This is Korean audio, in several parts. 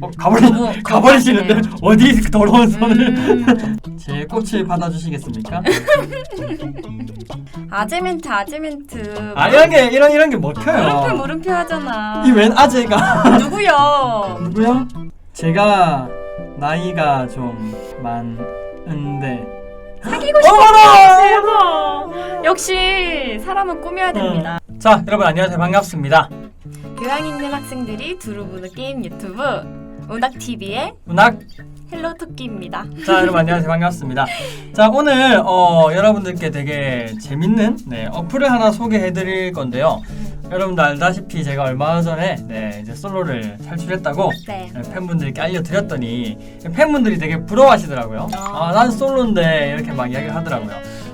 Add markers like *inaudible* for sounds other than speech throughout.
어, 가버리, 너무 *laughs* 가버리시는데 거부하시네요. 어디 그 더러운 손을 음, *laughs* 제 꽃을 받아주시겠습니까? 아재멘트 아재멘트. 아 이런 게 이런 이런 게 먹혀요. 물음표 물음표 하잖아. 이 웬 아재가 *laughs* 누구요? 누구요? 제가 나이가 좀 많은데 사귀고 어머나! 싶어요. 역시 사람은 꾸며야 됩니다. 자 여러분 안녕하세요 반갑습니다. 교양 있는 학생들이 두루 보는 게임 유튜브 운학 TV의 문학 헬로 토끼입니다. 자 여러분 안녕하세요 반갑습니다. 자 오늘 어, 여러분들께 되게 재밌는 네, 어플을 하나 소개해드릴 건데요. 여러분도 알다시피 제가 얼마 전에 네, 이제 솔로를 탈출했다고 네. 네, 팬분들께 알려드렸더니 팬분들이 되게 부러워하시더라고요. 아. 아, 난 솔로인데 이렇게 막 이야기를 하더라고요.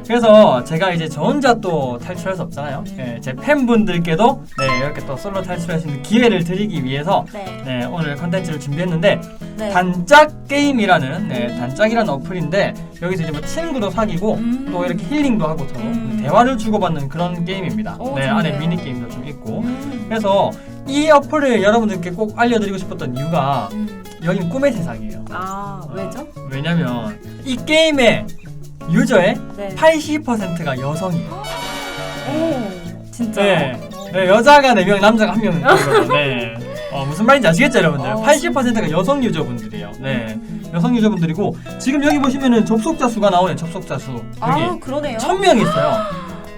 그래서 제가 이제 저 혼자 또 탈출할 수 없잖아요. 예, 제 팬분들께도 네, 이렇게 또 솔로 탈출할 수 있는 기회를 드리기 위해서 네. 네, 오늘 컨텐츠를 준비했는데 네. 단짝 게임이라는 네, 단짝이라는 어플인데 여기서 이제 뭐 친구도 사귀고 음. 또 이렇게 힐링도 하고 서로 음. 대화를 주고받는 그런 게임입니다. 오, 네, 좋네요. 안에 미니 게임도 좀 있고 음. 그래서 이 어플을 여러분들께 꼭 알려드리고 싶었던 이유가 음. 여긴 꿈의 세상이에요. 아 왜죠? 왜냐면 이 게임의 유저의 네. 80%가 여성이에요. 오 진짜. 네. 네, 여자가 4명, 남자가 1명. 네. 어, 무슨 말인지 아시겠죠, 여러분들? 어, 80%가 여성 유저분들이에요. 네. 여성 유저분들이고 지금 여기 보시면은 접속자 수가 나오네요. 접속자 수. 여기 아 그러네요. 1000명이 있어요.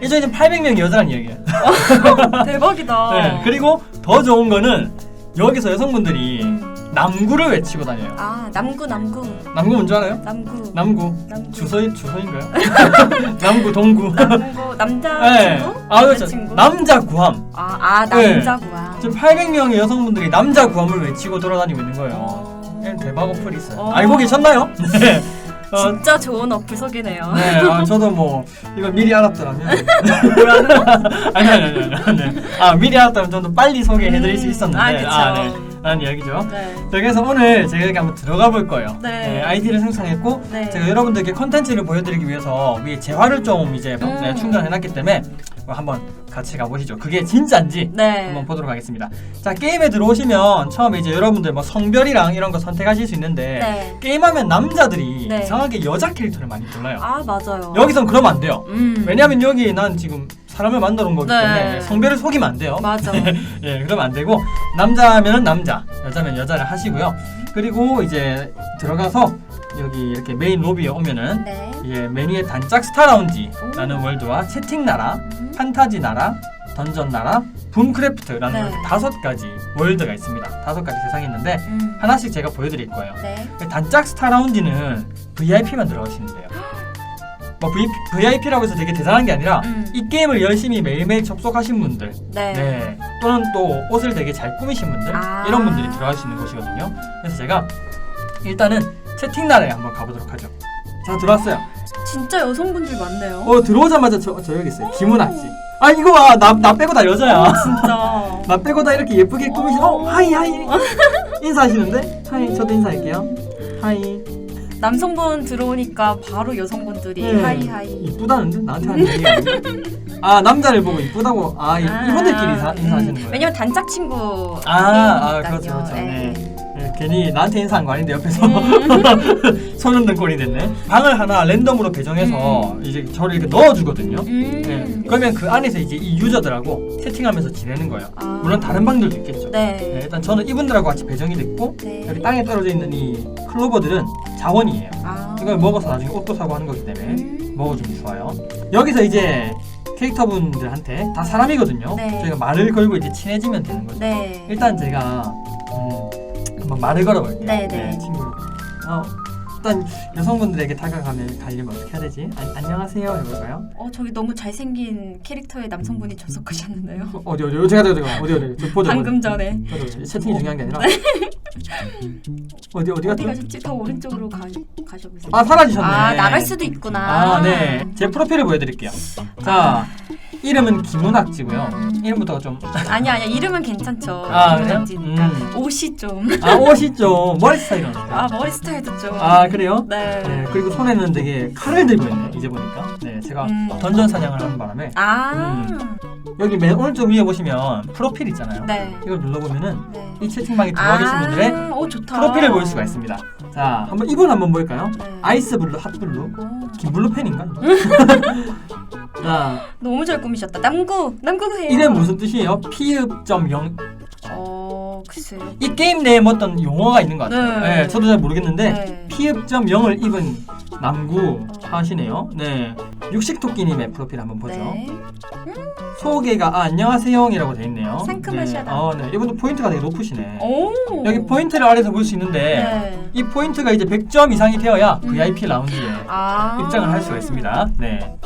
이제 800명이 여자란 이야기예요. *laughs* 대박이다. 네. 그리고 더 좋은 거는 여기서 여성분들이 음. 남구를 외치고 다녀요. 아 남구 남구 남구 뭔지 알아요? 남구 남구. 남구 주소 주소인가요? *laughs* 남구 동구. 남구 남자 네. 친구? 아 그렇죠. 여자친구? 남자 구함. 아, 아 네. 남자구나. 지금 800명의 여성분들이 남자 구함을 외치고 돌아다니고 있는 거예요. 어. 이런 대박 어플이 있어요. 어. 알고 계셨나요? *laughs* 네. 어, 진짜 좋은 어플 소개네요. 네, 어, 저도 뭐 이거 미리 알았더라면 *laughs* 아니 아니 아니 아니. 네. 아 미리 알았다면 좀더 빨리 소개해드릴 수 음, 있었는데 아, 그쵸. 네. 라는 이야기죠. 네. 자, 그래서 오늘 제가 여기 한번 들어가 볼 거예요. 네. 아이디를 생성했고 네. 제가 여러분들께 컨텐츠를 보여드리기 위해서 위에 재화를 좀 이제 음. 네, 충전해놨기 때문에 한번 같이 가보시죠. 그게 진짜인지 네. 한번 보도록 하겠습니다. 자 게임에 들어오시면 처음에 이제 여러분들 뭐 성별이랑 이런 거 선택하실 수 있는데 네. 게임하면 남자들이 네. 이상하게 여자 캐릭터를 많이 골라요. 아 맞아요. 여기선 그러면 안 돼요. 음. 왜냐면 여기 난 지금 사람을 만나러 온 거기 네. 때문에 성별을 속이면 안 돼요. 맞아. *laughs* 예, 그러면 안 되고 남자면은 남자, 여자면 여자를 하시고요. 그리고 이제 들어가서 여기 이렇게 메인 로비에 오면은 네. 예, 메뉴에 단짝 스타 라운지라는 월드와 채팅 나라, 음. 판타지 나라, 던전 나라, 붐크래프트라는 네. 이렇게 다섯 가지 월드가 있습니다. 다섯 가지 세상이 있는데 음. 하나씩 제가 보여드릴 거예요. 네. 단짝 스타 라운지는 VIP만 들어가시면 돼요. *gasps* 뭐 VIP라고 해서 되게 대단한 게 아니라 음. 이 게임을 열심히 매일매일 접속하신 분들, 네. 네, 또는 또 옷을 되게 잘 꾸미신 분들 아. 이런 분들이 들어갈 수 있는 곳이거든요. 그래서 제가 일단은 채팅 나라에 한번 가보도록 하죠. 자 들어왔어요. 진짜 여성분들 많네요. 어 들어오자마자 저, 저 여기 있어요. 김은학지. 아 이거 봐, 나, 나 빼고 다 여자야. 진짜. *laughs* 나 빼고 다 이렇게 예쁘게 꾸미시. 어 하이 하이 인사하시는데? 하이 저도 인사할게요. 하이. 남성분 들어오니까 바로 여성분들이 네. 하이 하이. 이쁘다는데 나한테 하는 얘기 아니야? 아 남자를 보고 이쁘다고 아 이- 아. 이분들끼리 인사, 인사하시는 거예요? 왜냐면 단짝 친구. 아, 아 그렇죠 그렇죠. 네. 네, 괜히 나한테 인사한 거 아닌데 옆에서 음. *laughs* 손 흔든 꼴이 됐네. 방을 하나 랜덤으로 배정해서 이제 저를 이렇게 넣어주거든요. 음. 네, 그러면 그 안에서 이제 이 유저들하고 채팅하면서 지내는 거예요. 아. 물론 다른 방들도 있겠죠. 네, 네. 일단 저는 이분들하고 같이 배정이 됐고 네. 여기 땅에 떨어져 있는 이 클로버들은 자원이에요. 아. 이걸 먹어서 나중에 옷도 사고 하는 거기 때문에 음. 먹어주면 좋아요. 여기서 이제 캐릭터분들한테 다 사람이거든요. 네. 저희가 말을 걸고 이제 친해지면 되는 거죠. 네. 일단 제가 음, 한번 말을 걸어볼게요. 네, 네. 친구를. 어, 일단 여성분들에게 다가가면 가려면 어떻게 해야 되지? 아, 안녕하세요 해볼까요? 어 저기 너무 잘생긴 캐릭터의 남성분이 접속하셨는데요. 어, 어디 어디 제가 제가 제가 어디 어디 저 보자. 방금 전에 저도 채팅이 중요한 게 아니라 어디 어디 어디 갔죠? 가셨지? 더 오른쪽으로 가 가셔보세요. 아 사라지셨네. 아 나갈 수도 있구나. 아, 네. 제 프로필을 보여드릴게요. 자, 이름은 김은학지고요. 음. 이름부터가 좀 *laughs* 아니 아니 이름은 괜찮죠. 아, 그래요? 김은학지니까 음. 옷이 좀. 아, 옷이 좀 머리 스타일은 어때요? 아 머리 스타일도 좀. 아, 그래요? 네. 네, 그리고 손에는 되게 칼을 들고 있네. 이제 보니까. 네, 제가 음. 던전 사냥을 하는 바람에 아. 여기 맨 오른쪽 위에 보시면 프로필 있잖아요. 네. 이걸 눌러보면은 네. 이 채팅방에 들어와 계신 분들의 오 좋다. 프로필을 볼 수가 있습니다. 자, 한번 이분 한번 볼까요? 네. 아이스 블루, 핫 블루, 오, 김블루 팬인가? *laughs* 자, 너무 잘 꾸미셨다. 남구 남구해요. 이게 무슨 뜻이에요? 피읍점0 어 글쎄요. 이 게임 내에 뭐 어떤 용어가 있는 것 같아요. 네. 네, 저도 잘 모르겠는데 네. 피읍점 0을 입은 남구 하시네요. 네, 육식토끼님의 프로필 한번 보죠. 네. 소개가 아, 안녕하세요이라고 돼 있네요. 상큼하시다. 네, 어, 네, 이분도 포인트가 되게 높으시네. 오. 여기 포인트를 아래서 볼 수 있는데 네. 이 포인트가 이제 100점 이상이 되어야 음. VIP 라운지에 아. 입장을 할 수가 있습니다. 네,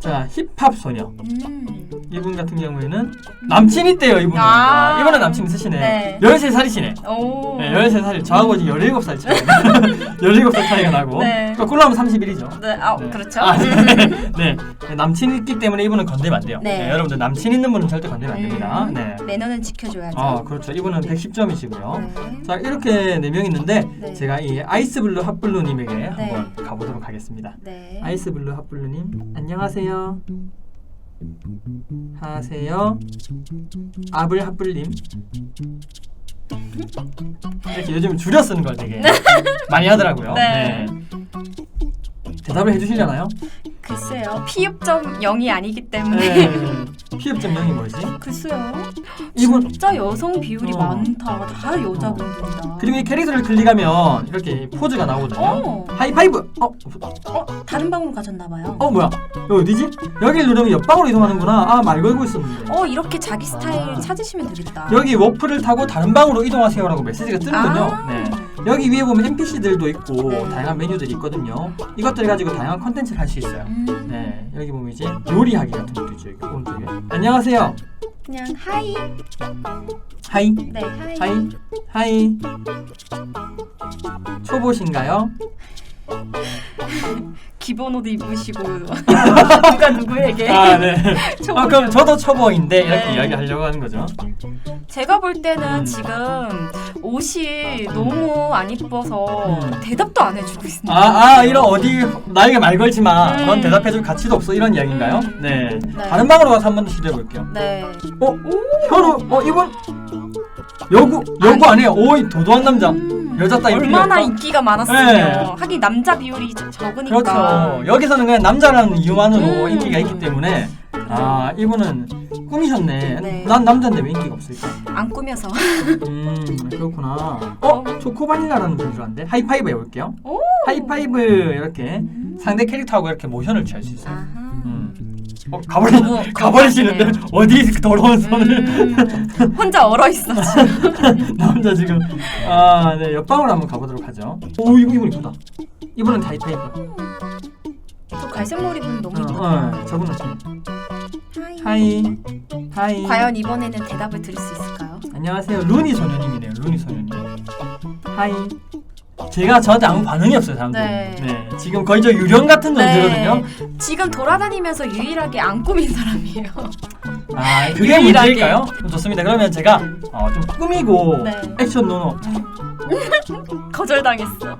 자 힙합 소녀 음. 이분 같은 경우에는 남친 있대요. 이분은 아. 아, 이분은 남친 있으시네. 네. 13살이시네. 오. 네, 13살 저하고 이제 17살 차이 *laughs* 17살 차이가 나고 네. 거꾸로 하면 31이죠 네. 아 네. 그렇죠. 아, 네. *laughs* 네. 네, 남친 있기 때문에 이분은 건드리면 안 돼요 네. 네, 여러분들 남친 있는 분은 절대 건드리면 안 됩니다 음. 네. 매너는 지켜줘야죠. 아 그렇죠 이분은 110점이시고요 네. 자 이렇게 네 명 있는데 네. 제가 이 아이스블루 핫블루 님에게 네. 한번 가보도록 하겠습니다 네. 아이스블루 핫블루 님 안녕하세요 하세요 아블 핫블 님 이렇게 요즘 줄여 쓰는 걸 되게 *laughs* 많이 하더라고요 네. 대답을 해주시려나요? 글쎄요. 피읍점 0이 아니기 때문에. 네. 피읍점 0이 뭐지? 글쎄요. 이분 진짜 여성 비율이 어. 많다. 다 여자분들이다. 그리고 이 캐릭터를 클릭하면 이렇게 포즈가 나오거든요. 어. 하이파이브. 어, 어 다른 방으로 가셨나 봐요. 어 뭐야? 여기 어디지? 여기를 누르면 옆방으로 이동하는구나. 아 말 걸고 있었는데. 어 이렇게 자기 스타일 아. 찾으시면 되겠다. 여기 워프를 타고 다른 방으로 이동하세요라고 메시지가 뜨는군요. 아. 네. 여기 위에 보면 NPC들도 있고 네. 다양한 메뉴들이 있거든요. 이것들을 가지고 다양한 컨텐츠를 할 수 있어요. 음, 네, 여기 보면 이제 요리하기 같은 것도 있죠. 여기 오른쪽에. 안녕하세요. 그냥 하이. 하이. 네 하이. 하이. 하이. 초보신가요? *laughs* 기본 옷 입으시고 *laughs* 누가 누구에게. 아, 네. *laughs* 아, 그럼 저도 초보인데 이렇게 네. 이야기하려고 하는 거죠. 제가 볼 때는 음. 지금 옷이 너무 안 이뻐서 음. 대답도 안 해주고 있습니다. 아, 아, 이런 어디 나에게 말 걸지 마. 음. 넌 대답해줄 가치도 없어. 이런 이야기인가요? 음. 네. 네. 다른 방으로 가서 한 번 더 시도해 볼게요. 네. 어, 현우, 어 이분 여구 여구 아니에요. 오이 도도한 남자. 음, 여자 따위 얼마나 필요 없다? 인기가 많았으면 네. 하긴 남자 비율이 적- 적으니까 그렇죠. 여기서는 그냥 남자라는 이유만으로 음. 인기가 있기 때문에 아 이분은 꿈이셨네. 네. 난 남자인데 왜 인기가 없을까? 안 꾸며서 음 그렇구나. 어 초코바닐라라는 분줄 알았는데 하이파이브 해볼게요. 오. 하이파이브 이렇게 상대 캐릭터하고 이렇게 모션을 취할 수 있어요. 아하. 음. 어 가버리 너무 가버리시는데 어디 그 더러운 손을 음, 혼자 얼어 있어 지금. *laughs* 남자 지금 아네 옆방으로 한번 가보도록 하죠. 오 이분 이분 이쁘다. 이분은 하이파이브. 저 갈색 머리 분 너무 어, 이쁘다. 어 저분은 좀 하이. 하이 하이. 과연 이번에는 대답을 드릴 수 있을까요? 안녕하세요 루니 소녀님이네요 루니 소녀님. 하이. 제가 저한테 아무 반응이 없어요 사람들. 네. 네. 지금 거의 저 유령 같은 존재거든요. 지금 돌아다니면서 유일하게 안 꾸민 사람이에요. 아 그게 유일하게. 문제일까요? 좋습니다. 그러면 제가 어, 좀 꾸미고 네. 액션 노노 *laughs* 거절당했어.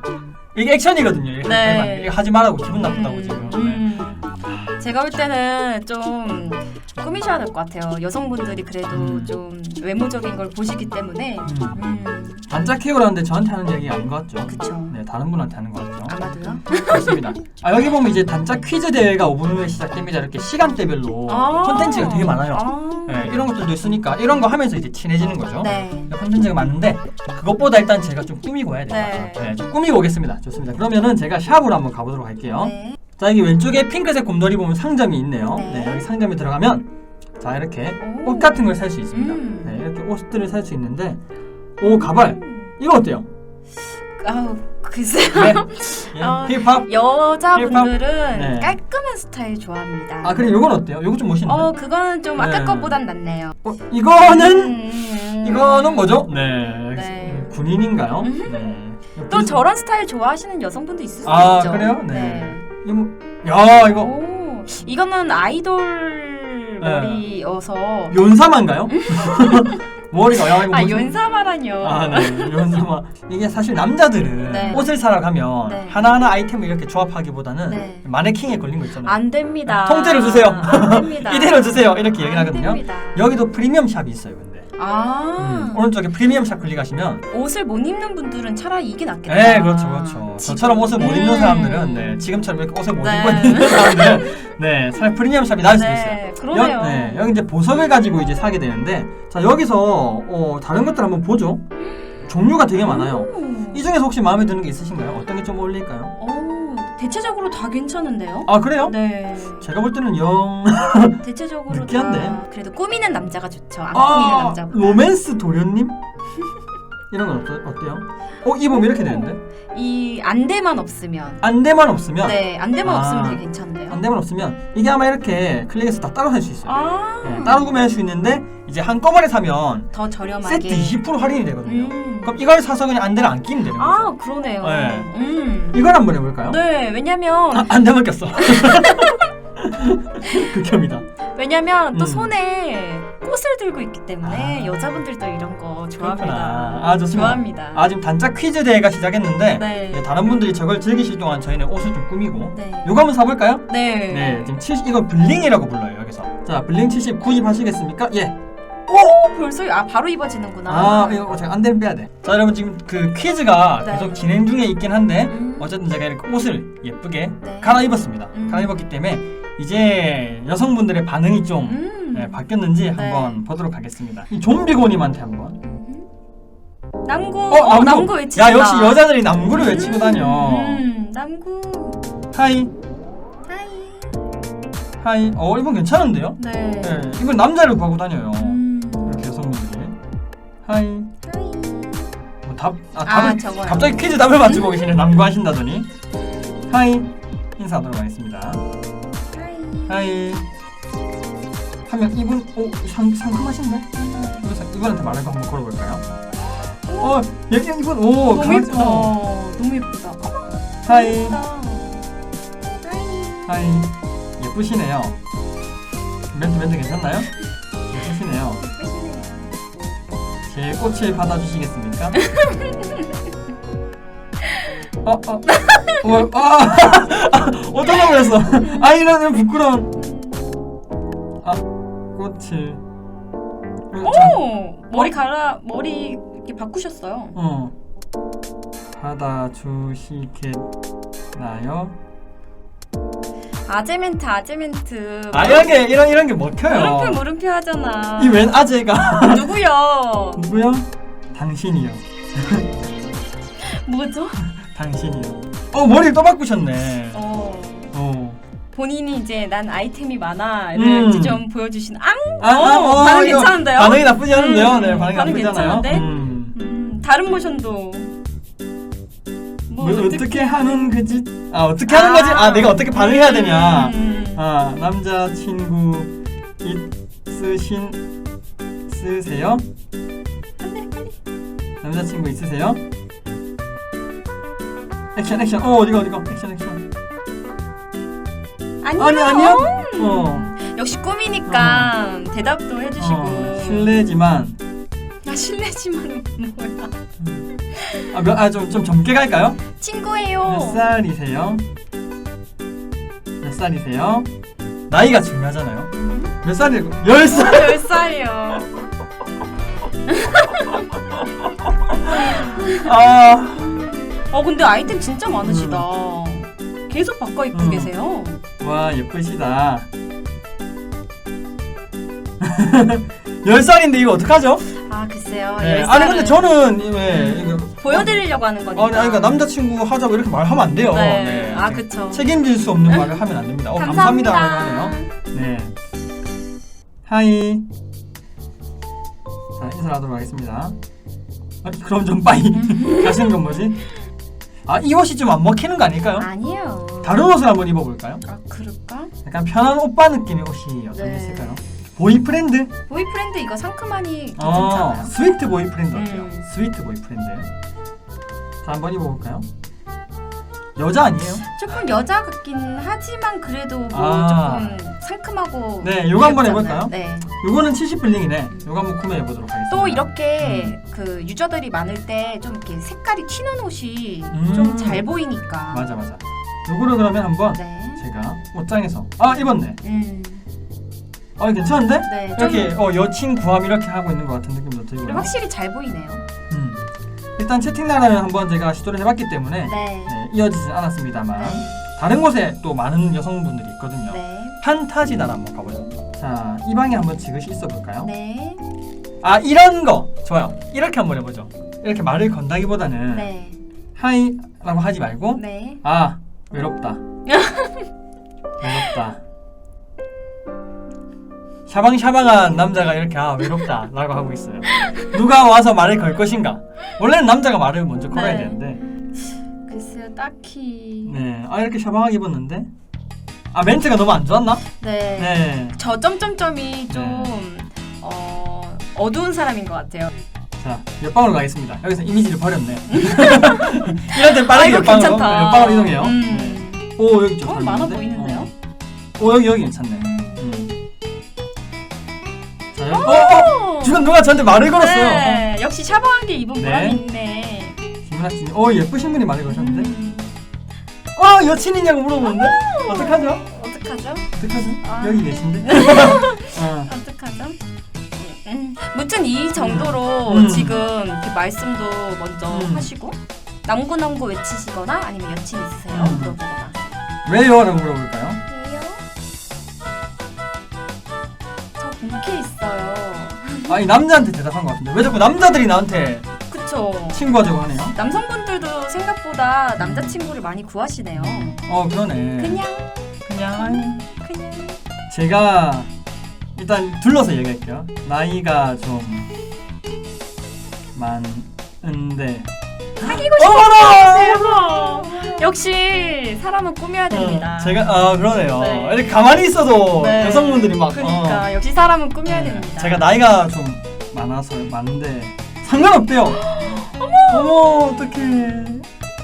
이게 액션이거든요. 이게, 네. 하지 말라고 기분 나쁘다고 음, 지금. 네. 음. 제가 볼 때는 좀 꾸미셔야 될 것 같아요. 여성분들이 그래도 음. 좀 외모적인 걸 보시기 때문에. 음. 음, 단짝 케어라는데 저한테 하는 얘기가 아닌 것 같죠? 그쵸. 네, 다른 분한테 하는 것 같죠? 아마도요. 그렇습니다. *laughs* 아, 여기 보면 이제 단짝 퀴즈 대회가 5분 후에 시작됩니다. 이렇게 시간대별로 아. 콘텐츠가 되게 많아요. 아. 네, 이런 것들도 있으니까 이런 거 하면서 이제 친해지는 거죠. 네. 콘텐츠가 많은데 그것보다 일단 제가 좀 꾸미고 해야 돼요. 네. 네, 좀 꾸미고 오겠습니다. 좋습니다. 그러면은 제가 샵으로 한번 가보도록 할게요. 네. 자 여기 왼쪽에 핑크색 곰돌이 보면 상점이 있네요. 네. 네, 여기 상점에 들어가면 자 이렇게 오. 옷 같은 걸 살 수 있습니다. 음. 네, 이렇게 옷들을 살 수 있는데 오 가발 이거 어때요? 아우 글쎄요. 네. *laughs* 예, 아, 힙합. 여자분들은 네. 깔끔한 스타일 좋아합니다. 아 그래 요건 어때요? 요거 좀 멋있는데. 어 그거는 좀 아까 네. 것보단 낫네요. 어, 이거는 음. 이거는 뭐죠? 네. 네. 군인인가요? 음. 네. 또 저런 스타일 좋아하시는 여성분도 있을 수 아, 있죠. 그래요? 네. 이거 뭐- 야 이거 오, 이거는 아이돌 네. 머리여서 연사만가요? *laughs* *laughs* 머리가 야 이거 아? 연사마라뇨. 아, 네. 연사마. 이게 사실 남자들은 네. 옷을 사러 가면 네. 하나하나 아이템을 이렇게 조합하기보다는 네. 마네킹에 걸린 거 있잖아요. 안 됩니다. 통째로 주세요. 안 됩니다. *laughs* 이대로 주세요. 이렇게 얘기를 안 하거든요. 됩니다. 여기도 프리미엄 샵이 있어요, 근데. 아 음, 오른쪽에 프리미엄 샵 클릭하시면 옷을 못 입는 분들은 차라리 이게 낫겠다. 네, 그렇죠, 그렇죠. 지금. 저처럼 옷을 못 입는 음. 사람들은 네, 지금처럼 이렇게 옷을 못 네. 입고 있는 사람들은 네, 차라리 프리미엄 샵이 나을 수도 있어요. 네, 그러네요. 여, 네, 여기 이제 보석을 가지고 이제 사게 되는데 자 여기서 어, 다른 것들 한번 보죠. 종류가 되게 많아요. 오. 이 중에서 혹시 마음에 드는 게 있으신가요? 어떤 게 좀 어울릴까요? 오, 대체적으로 다 괜찮은데요? 아 그래요? 네. 제가 볼 때는 영 *laughs* 대체적으로 느끼한데? 다 그래도 꾸미는 남자가 좋죠. 안 꾸미는 아, 남자. 로맨스 도련님 이런 건 어떠, 어때요? 어 입으면 이렇게 되는데 이 안대만 없으면. 안대만 없으면 네, 안대만 아. 없으면 되게 괜찮은데요. 안대만 없으면 이게 아마 이렇게 클릭해서 다 따로 살수 있어요. 아, 네, 따로 구매할 수 있는데 이제 한꺼번에 사면 더 저렴하게. 세트 20% 할인이 되거든요. 음. 그럼 이걸 사서 그냥 안대를 안 끼면 되는 거죠. 아, 그러네요. 네. 음. 이걸 한번 해볼까요? 네, 왜냐면 아, 안대만 꼈어. *laughs* 극혐이다. 왜냐면 또 음. 손에 꽃을 들고 있기 때문에 아. 여자분들도 이런 거 좋아합니다. 아, 좋습니다. 좋아합니다. 아 지금 단짝 퀴즈 대회가 시작했는데 네. 예, 다른 분들이 저걸 즐기실 동안 저희는 옷을 좀 꾸미고 네. 요거 한번 사볼까요? 네. 네 지금 70 이거 블링이라고 불러요 여기서 자 블링 70 구입하시겠습니까? 예. 오, 벌써 아 바로 입어지는구나. 아 이거 제가 안대를 빼야 돼. 자 여러분 지금 그 퀴즈가 네. 계속 진행 중에 있긴 한데 음. 어쨌든 제가 이렇게 옷을 예쁘게 네. 갈아입었습니다. 음. 갈아입었기 때문에 이제 여성분들의 반응이 좀 음. 네, 바뀌었는지 한번 보도록 하겠습니다. 이 좀비 고님한테 한번. 음. 남구. 어, 어, 남구 외치다. 야 역시 여자들이 남구를 외치고 다녀. 음, 남구. 하이 하이. 하이. 어 이건 괜찮은데요? 네. 네, 이건 남자를 구하고 다녀요. 음. 하이. 뭐 답, 아, 아, 답을 저거요. 갑자기 퀴즈 답을 맞추고 계시네. 남구하신다더니. 하이. 인사하도록 하겠습니다. 하이. 하이. 하면 이분, 오, 상, 상큼하신데? 이분, 이분한테 말을 한번 걸어볼까요? 어, 여기 이분, 오, 너무 강아지, 예쁘다. 어. 너무 예쁘다. 하이. 예쁘다. 하이. 하이. 예쁘시네요. 멘트 멘트 괜찮나요? 제 꽃을 받아주시겠습니까? *laughs* 어, 어, 어, 아, *laughs* 어떤 걸 했어? 아, 이러면 부끄러운. 아, 꽃을. 어, 자, 오, 머리 갈아 머리 이렇게 바꾸셨어요. 어. 받아주시겠나요? 아재멘트 아재멘트. 아, 이런 게, 이런, 이런 게 먹혀요. 물음표 물음표 하잖아. 이 웬 아재가. *laughs* 누구요? 누구요? 당신이요. 뭐죠? 당신이요. 어, 머리를 또 바꾸셨네. 어. 어. 본인이 이제 난 아이템이 많아를 음. 이제 좀 보여주신 앙. 아, 어, 반응 이거 괜찮은데요? 반응이 나쁘지 않은데요. 음, 네, 반응이 반응 나쁘지. 괜찮은데? 음. 음, 다른 모션도. 뭐 어떻게 하는 거지? 아, 어떻게 하는 거지? 아, 내가 어떻게 반응해야 되냐? 음. 아, 남자 친구 있으신? 빨리 빨리. 남자 친구 있으세요? 액션 액션. 어, 어디가 어디가? 액션 액션. 아니요. 아니 아니요. 음. 어. 역시 꿈이니까 대답도 해주시고. 어, 실례지만 아 실례지만 뭐야? 아, 몇, 아, 좀, 좀 젊게 갈까요? 친구예요. 몇 살이세요? 몇 살이세요? 나이가 중요하잖아요. 몇 살이고? 열 살. 열 살이요. *laughs* 아, 어 근데 아이템 진짜 많으시다. 계속 바꿔 입고 음. 계세요. 와 예쁘시다. *laughs* 열 살인데 이거 어떡하죠? 아 글쎄요. 네. 열 아니 근데 저는 왜 이거 보여드리려고 하는 거니까. 아니 그러니까 남자친구 하자고 이렇게 말하면 안 돼요. 네. 아 그쵸. 책임질 수 없는 말을 하면 안 됩니다. 어, 감사합니다. 하네요. 네. 하이. 자, 인사하도록 하겠습니다. 아, 그럼 좀 빠이. *laughs* 가시는 건 뭐지? 아, 이 옷이 좀 안 먹히는 거 아닐까요? 아니요. 다른 옷을 한번 입어볼까요? 아 그럴까? 약간 편한 오빠 느낌의 옷이 어떤 게 네. 있을까요? 보이프렌드? 보이프렌드 이거 상큼하니 어, 괜찮잖아요. 스위트 보이프렌드 어때요? 음. 스위트 보이프렌드. 자, 한번 입어볼까요? 여자 아니에요? 조금 여자 같긴 하지만 그래도 뭐 아. 조금 상큼하고 네, 요거 한번 귀엽잖아요. 해볼까요? 네. 요거는 70 블링이네. 요거 한번 구매해 보도록 하겠습니다. 또 이렇게 음. 그 유저들이 많을 때 좀 이렇게 색깔이 튀는 옷이 음. 좀 잘 보이니까. 맞아 맞아. 요거를 그러면 한번 네. 제가 옷장에서 아 입었네. 음. 아 괜찮은데? 네. 좀 이렇게 어 여친 구함 이렇게 하고 있는 것 같은 느낌도 들고요. 확실히 잘 보이네요. 음. 일단 채팅 나라는 한번 제가 시도를 해봤기 때문에 네. 네, 이어지진 않았습니다만 네. 다른 곳에 또 많은 여성분들이 있거든요. 네. 판타지 나라 한번 가보죠. 자, 이 방에 한번 지그시 있어 볼까요? 네. 아 이런 거 좋아요. 이렇게 한번 해보죠. 이렇게 말을 건다기보다는 네. 하이라고 하지 말고 네. 아 외롭다. *laughs* 외롭다. 샤방샤방한 남자가 이렇게 아 외롭다 라고 하고 있어요. 누가 와서 말을 걸 것인가? 원래는 남자가 말을 먼저 걸어야 네. 되는데 글쎄요, 딱히. 네, 아 이렇게 샤방하게 입었는데 아 멘트가 너무 안 좋았나? 네. 네. 저 점점점이 좀 어, 어두운 사람인 것 같아요. 자, 옆방으로 가겠습니다. 여기서 이미지를 버렸네. *laughs* 이럴 땐 빠르게 이거 옆방으로, 괜찮다. 네, 옆방으로 이동해요. 음. 네. 오 여기 좀 어, 잘 많아? 보이는데요? 어. 오 여기 여기 괜찮네. 음. 자, 여기, 어, 어, 오! 지금 누가 저한테 말을 걸었어요. 어, 네. 역시 샤방하게 입은 네. 보람이 있네. 김은학님, 어 예쁘신 분이 말을 거셨는데, 음. 어 여친이냐고 물어보는데, 어떡하죠? 어떡하죠? 어떡하죠? 아. 여기 계신데. *laughs* 어. 어떡하죠? 음. 무튼 이 정도로 음. 지금 이렇게 말씀도 먼저 음. 하시고 남구남구 외치시거나 아니면 여친 있으세요? 음. 물어보거나. 왜요?라고 물어볼까요? 왜요? 아이 남자한테 대답한 것 같은데 왜 자꾸 남자들이 나한테 그쵸. 친구하자고 하네요? 남성분들도 생각보다 남자친구를 많이 구하시네요. 어 그러네. 그냥 그냥 그냥 제가 일단 둘러서 얘기할게요. 나이가 좀 많은데 사귀고 어머나! 싶어요. 역시 사람은 꾸며야 됩니다. 어, 제가 아 그러네요. 네. 이렇게 가만히 있어도 네. 여성분들이 막 그러니까 어, 역시 사람은 꾸며야 네. 됩니다. 제가 나이가 좀 많아서 많은데 상관없대요. *gasps* 어머 어머 어떡해.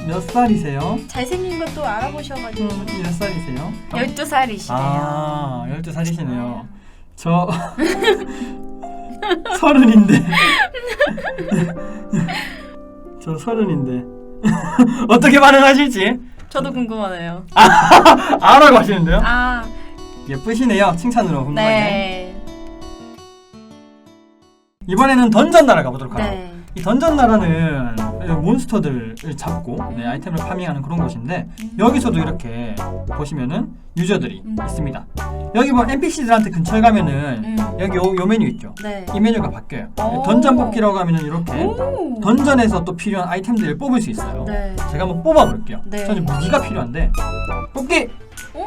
몇 살이세요? 잘생긴 것도 알아보셔가지고 음, 몇 살이세요? 12살이시네요. 아, 12살이시네요. 저 *laughs* 서른인데. *laughs* 저 서른인데. *laughs* 어떻게 반응하실지 저도 궁금하네요. *laughs* 아라고 하시는데요? 아, 예쁘시네요. 칭찬으로 궁금하게. 네. 이번에는 던전 나라 가보도록 하죠. 네. 이 던전 나라는 몬스터들을 잡고 네, 아이템을 파밍하는 그런 곳인데 여기서도 이렇게 보시면은 유저들이 음. 있습니다. 여기 뭐 NPC들한테 근처에 가면은 음. 여기 요, 요 메뉴 있죠. 네. 이 메뉴가 바뀌어요. 오. 던전 뽑기라고 하면은 이렇게 오. 던전에서 또 필요한 아이템들을 뽑을 수 있어요. 네. 제가 한번 뽑아볼게요. 네. 저는 무기가 필요한데 뽑기. 오.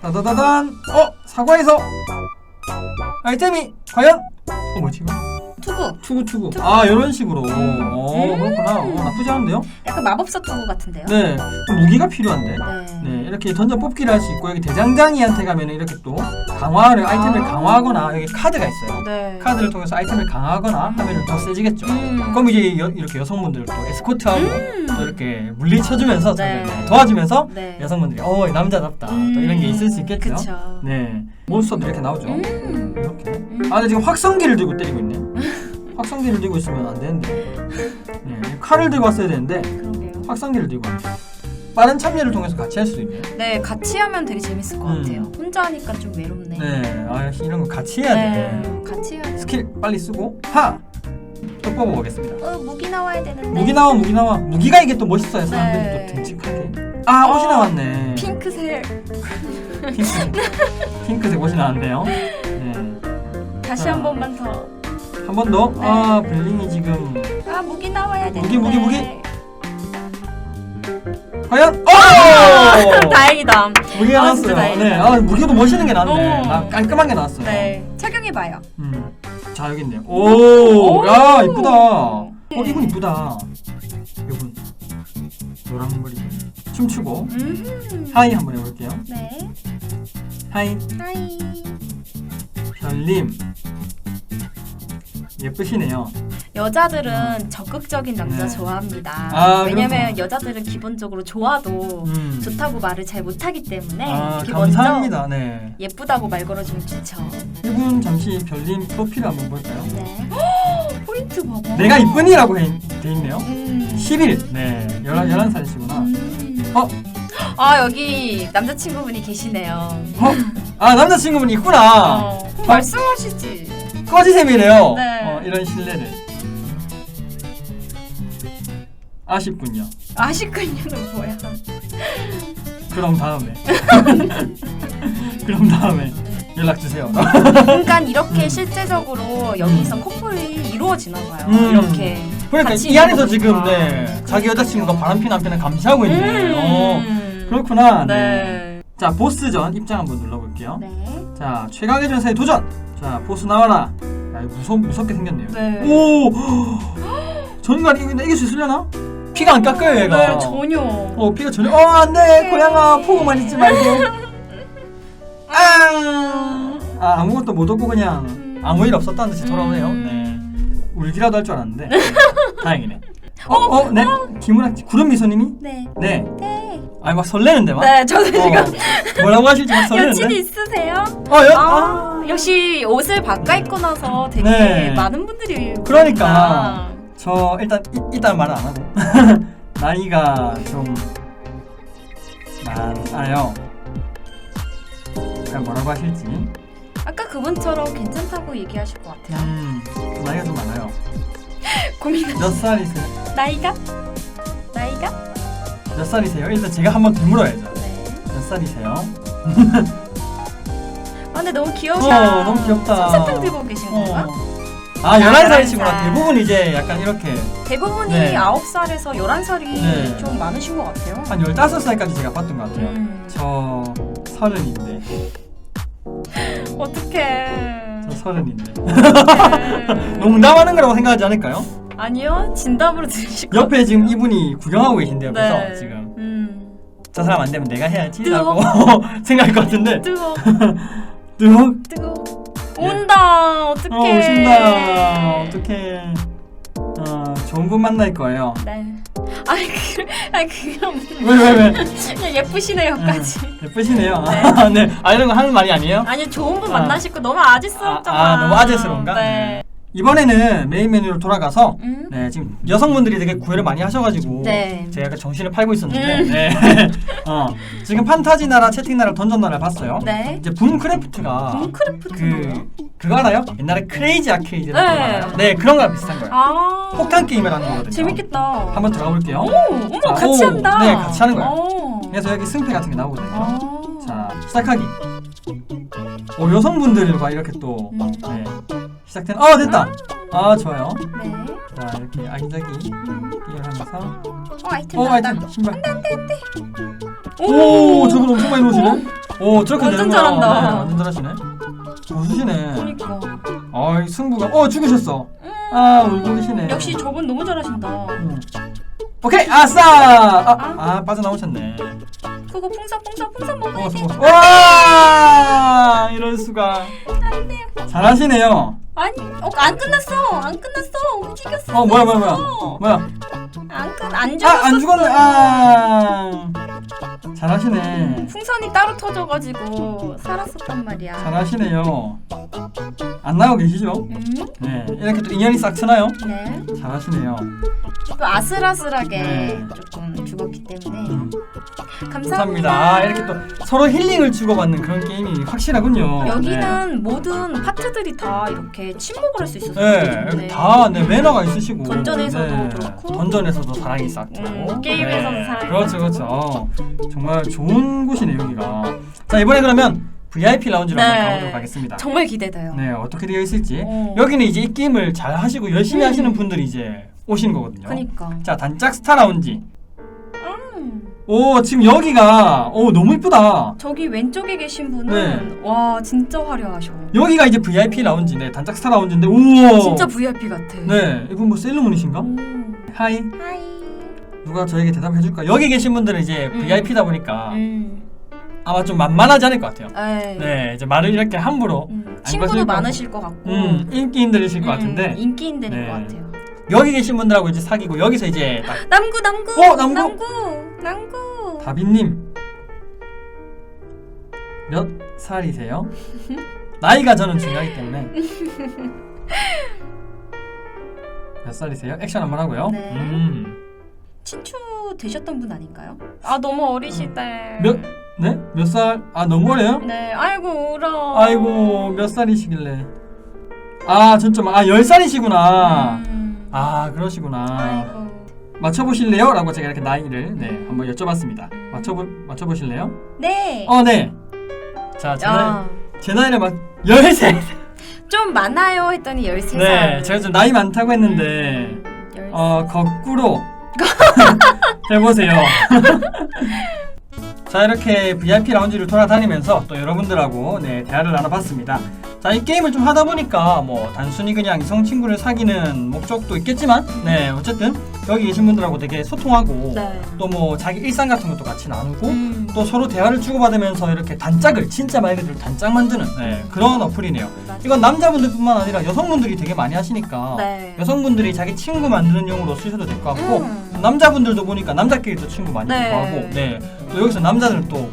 따다다단. 어 사과에서 아이템이 과연 어 뭐지 이거? 투구. 투구 투구. 투구. 아 이런 식으로. 음. 어 그렇구나. 어, 나쁘지 않은데요? 약간 마법사 투구 같은데요? 네. 또 무기가 필요한데. 네. 네 이렇게 던전 뽑기를 할 수 있고 여기 대장장이한테 가면은 이렇게 또 강화를 아이템을 아. 강화하거나 여기 카드가 있어요. 네. 카드를 통해서 아이템을 강화하거나 하면은 더 세지겠죠. 음. 그럼 이제 여, 이렇게 여성분들을 또 에스코트하고 음. 또 이렇게 물리쳐주면서 네. 저를 도와주면서 네. 여성분들이 어 남자답다 또 이런 게 있을 수 있겠죠. 그쵸. 네 몬스터도 이렇게 나오죠. 음. 이렇게. 음. 아 근데 지금 확성기를 들고 때리고 있네. 확성기를 들고 있으면 안 되는데. 네 칼을 들고 왔어야 되는데 그러게요. 확성기를 들고 왔네. 빠른 참여를 통해서 같이 할 수도 있네요. 네, 같이 하면 되게 재밌을 것 음. 같아요. 혼자 하니까 좀 외롭네. 네, 아 이런 거 같이 해야 돼. 네, 같이 해야 돼요. 스킬 빨리 쓰고 하. 또 뽑아보겠습니다. 어, 무기 나와야 되는데. 무기 나와 무기 나와 무기가 이게 또 멋있어요 사람들이 네. 또 듬직하게 아 옷이 어, 나왔네 핑크색. 핑크색 핑크색 옷이 나왔네요 *laughs* 다시 아. 한 번만 더. 번더 아 블링이 지금 아, 무기 나와야 되는데. 무기, 무기, 무기. 과연 오 *laughs* 다행이다. 무기가 아, 나왔어요 다행이다. 네 아 무기도 멋있는 게 나왔네 오. 나 깔끔한 게 나왔어요 네, 착용해 봐요. 음 자 여기 있네요 오야 오. 이쁘다 어 네. 이분 이쁘다 이분 노란 머리 춤추고 음. 하이 한번 해볼게요 네. 하이 하이. 별님 예쁘시네요. 여자들은 적극적인 남자 네. 좋아합니다. 아, 왜냐면 여자들은 기본적으로 좋아도 음. 좋다고 말을 잘 못하기 때문에 아, 감사합니다. 네. 예쁘다고 말 걸어주면 좋죠. 이분 잠시 별님 프로필 한번 볼까요? 네. *gasps* 포인트 봐봐. 내가 이쁜이라고 해, 돼 있네요. 음. 10일. 네. 11, 11살이시구나. 음. 어? 아 여기 남자친구분이 계시네요. 어? 아, 남자친구분 있구나. 어, 말씀하시지. 꺼지 셈이래요. 네. 어, 이런 신뢰를. 아쉽군요. 아쉽군요는 *laughs* 뭐야? 그럼 다음에. *laughs* 그럼 다음에 연락 주세요. 그러니까 이렇게 실제적으로 여기서 커플이 이루어지나 봐요. 음. 이렇게. 그러니까 같이 이 안에서 지금 거니까. 네 자기 여자친구가 바람핀 남편을 감시하고 있네. 어, 음. 그렇구나. 네. 네. 자 보스전 입장 한번 눌러볼게요. 네. 자 최강의 전사의 도전. 자 보스 나와라. 야 이거 무섭 무섭게 생겼네요. 네. 오 *gasps* 전관 이거 이길 수 있으려나? 피가 안 깎여요 얘가. 네, 전혀. 어 피가 전혀. 어 안돼 고양아 포고만 있지 말고. *laughs* 아, 아 아무것도 못 얻고 그냥 아무 일 없었다는 듯이 돌아오네요. 네. 음. 울기라도 할 줄 알았는데 *laughs* 다행이네. 어, 어, 네. 김은아 구름 미소님이? 네. 네. 네. 아니 막 설레는데 막. 네, 지금 어, 뭐라고 하실지 막 여친 설레는데. 있으세요? 어, 여, 아, 아, 역시 옷을 바꿔 입고 나서 되게 네. 많은 분들이 그러니까. 보니까. 저 일단 이, 일단 말은 안 하고 *laughs* 나이가 좀 많아요. 그냥 뭐라고 하실지. 아까 그분처럼 괜찮다고 얘기하실 것 같아요. 음, 나이가 좀 많아요. *laughs* 고민. 몇 살이세요? 나이가? 나이가? 몇 살이세요? 일단 제가 한번 되물어야죠. 네. 몇 살이세요? 아 근데 너무 귀여우셔. 어, 너무 귀엽다. 솜사탕 들고 계신 건가? 어. 아, 11살이시구나. 11살. 대부분 이제 약간 이렇게 대부분이 네. 9살에서 11살이 네. 좀 많으신 것 같아요. 한 15살까지 제가 봤던 것 같아요. 음. 저 서른인데. 어떡해. 저 서른인데. 어떡해. *laughs* 농담하는 거라고 생각하지 않을까요? 아니요. 진담으로 들으실 거 옆에 지금 이분이 구경하고 계신데 옆에서 네. 지금 음. 저 사람 안 되면 내가 해야지 뜨거워. 라고 *laughs* 생각할 것 같은데 뜨거. *laughs* 뜨거 뜨거. 온다. 어떡해. 어 오신다 어떡해 어 좋은 분 만날 거예요 네. 아니 그 아니 그럼 왜 왜 왜, 그냥 예쁘시네요까지. 예쁘시네요 네. *laughs* 네. 아 이런 거 하는 말이 아니에요? 아니 좋은 분 아. 만나시고 너무 아재스럽잖아. 아, 아, 너무 아재스러운가? 네. 이번에는 메인 메뉴로 돌아가서 음. 네 지금 여성분들이 되게 구애를 많이 하셔가지고 네. 제가 약간 정신을 팔고 있었는데 음. 네. *laughs* 어, 지금 판타지 나라 채팅 나라 던전 나라 봤어요 네. 이제 붐크래프트가 붕크래프트. 그 그거 알아요? 옛날에 크레이지 아케이드라고 네. 알아요? 네 그런 거랑 비슷한 거예요. 아. 폭탄 게임을 하는 거거든요. 재밌겠다. 한번 들어가 볼게요. 오, 어머 자, 같이 오, 한다. 네, 같이 하는 거예요. 오. 그래서 여기 승패 같은 게 나오거든요. 아. 자 시작하기. 오 여성분들과 이렇게 또 음. 네, 시작된. 어 됐다. 아 좋아요. 네. 자 이렇게 아기자기 음. 이용하면서. 어 아이템 오 나왔다. 아이템 신발. 오 저분 엄청 많이 놓으시네. 오 저렇게 완전 되는구나. 잘한다. 네, 완전 잘하시네. 우수시네. 그러니까. 아 승부가. 어 죽으셨어. 아 울고 계시네. 역시 저분 너무 잘하신다. 음. 오케이 아싸 아, 아 빠져나오셨네 그거 풍선 풍선 풍선 어, 먹어야 돼. 어. 와 이럴 수가 잘하시네요 아니, 어, 안 끝났어. 안 끝났어. 움직였어. 어 뭐야 뭐야 뭐야 뭐야 안 끝, 안 죽었어. 아 안 죽었네. 아. 잘하시네. 풍선이 따로 터져가지고 살았었단 말이야. 잘하시네요. 안 나오고 계시죠? 음, 네. 이렇게 또 인연이 싹 트나요? 네. 잘하시네요. 또 아슬아슬하게 네. 조금 죽었기 때문에. 음, 감사합니다. 감사합니다. 아 이렇게 또 서로 힐링을 주고받는 그런 게임이 확실하군요. 여기는 모든 파트들이 다 이렇게 침묵을 할 수 있어서 네, 다 네, 매너가 있으시고. 던전에서도 그렇고. 던전 에서도 사랑이 싹고 음, 게임에서도 사랑이 그렇죠. 그렇죠 정말 좋은 곳이네 여기가 자 이번에 그러면 VIP 라운지로 네. 한번 가보도록 하겠습니다 정말 기대돼요. 네 어떻게 되어 있을지 어. 여기는 이제 이 게임을 잘 하시고 열심히 음. 하시는 분들이 이제 오시는 거거든요 그니까. 자 단짝 스타 라운지 음, 오 지금 여기가 오 너무 이쁘다 저기 왼쪽에 계신 분은 네. 와 진짜 화려하셔. 여기가 이제 VIP 라운지네 단짝 스타 라운지인데 우와 진짜 VIP 같아. 네 이분 뭐 셀러문이신가? 오. 하이 하이. 누가 저에게 대답해 줄까? 여기 계신 분들은 이제 음. VIP다 보니까 음. 아마 좀 만만하지 않을 것 같아요. 에이. 네, 이제 말을 이렇게 함부로 음, 안 친구도 많으실 것 같고. 음, 인기인들이실 것 음, 같은데 인기인들인 네. 것 같아요. 여기 계신 분들하고 이제 사귀고 여기서 이제 딱 남구 남구. 어, 남구? 남구. 남구. 다빈님 몇 살이세요? *laughs* 나이가 저는 중요하기 때문에 *laughs* 몇 살이세요? 액션 한번 하고요. 네. 음. 친추 되셨던 분 아닌가요? 아 너무 어리시대. 몇 네? 몇 살? 아 너무 어려요? 네. 아이고 울어. 아이고 몇 살이시길래? 아 전점 아 10살이시구나. 음. 아 그러시구나. 아이고. 맞춰보실래요? 라고 제가 이렇게 나이를 네 한번 여쭤봤습니다. 맞춰보 맞춰보실래요? 네. 어 네. 자제 나이 야. 제 나이를 맞 13. 좀 많아요 했더니 13살. 네 제가 좀 나이 많다고 했는데 음, 어 거꾸로 *laughs* 해보세요. *laughs* 자 이렇게 VIP 라운지를 돌아다니면서 또 여러분들하고 네 대화를 나눠봤습니다. 자 이 게임을 좀 하다 보니까 뭐 단순히 그냥 이성 친구를 사귀는 목적도 있겠지만 네 어쨌든 여기 계신 분들하고 되게 소통하고 네. 또 뭐 자기 일상 같은 것도 같이 나누고 음. 또 서로 대화를 주고받으면서 이렇게 단짝을 진짜 말 그대로 단짝 만드는 네, 그런 어플이네요. 맞아요. 이건 남자분들뿐만 아니라 여성분들이 되게 많이 하시니까 네. 여성분들이 자기 친구 만드는 용으로 쓰셔도 될 것 같고 음. 남자분들도 보니까 남자끼리 도 친구 많이 네. 하고 네. 또 여기서 남자들은 또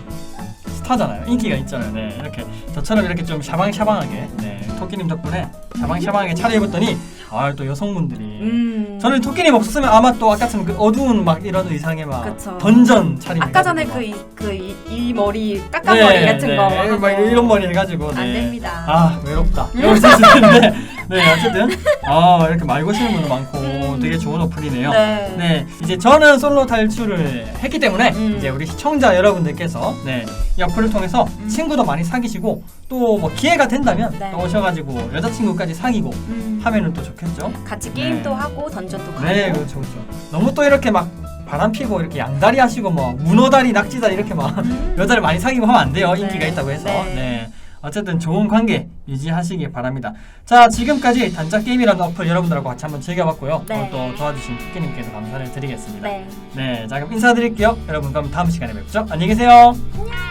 스타잖아요. 인기가 있잖아요. 네. 이렇게 저처럼 이렇게 좀 샤방샤방하게 네. 토끼님 덕분에 샤방샤방하게 차려입었더니 아 또 여성분들이 음. 저는 토끼님 없었으면 아마 또 아까처럼 그 어두운 막 이런 의상에 막 그쵸. 던전 차림 아까 전에 그이그이 머리 깎아 머리 같은 거. 네, 하고. 막 이런 머리 해가지고 안 네. 됩니다. 아 외롭다 이러고 있을 텐데 네 어쨌든 아 이렇게 말 거시는 분도 많고 음. 되게 좋은 어플이네요 네. 네 이제 저는 솔로 탈출을 했기 때문에 음. 이제 우리 시청자 여러분들께서 네 이 어플을 통해서 음. 친구도 많이 사귀시고 또 뭐 기회가 된다면 네. 또 오셔가지고 여자친구까지 사귀고 음. 하면은 또 좋겠죠 같이 게임도 네. 하고 던전도 가고. 네 그렇죠 그렇죠 너무 또 이렇게 막 바람 피고 이렇게 양다리 하시고 뭐 문어다리 낙지다리 이렇게 막 음. *laughs* 여자를 많이 사귀고 하면 안 돼요. 네. 인기가 있다고 해서. 네. 네. 어쨌든 좋은 관계 유지하시기 바랍니다. 자, 지금까지 단짝 게임이라는 어플 여러분들하고 같이 한번 즐겨봤고요. 네. 오늘 또 도와주신 토끼님께서 감사를 드리겠습니다. 네. 네, 자 그럼 인사드릴게요. 여러분 그럼 다음 시간에 뵙죠. 안녕히 계세요. 안녕.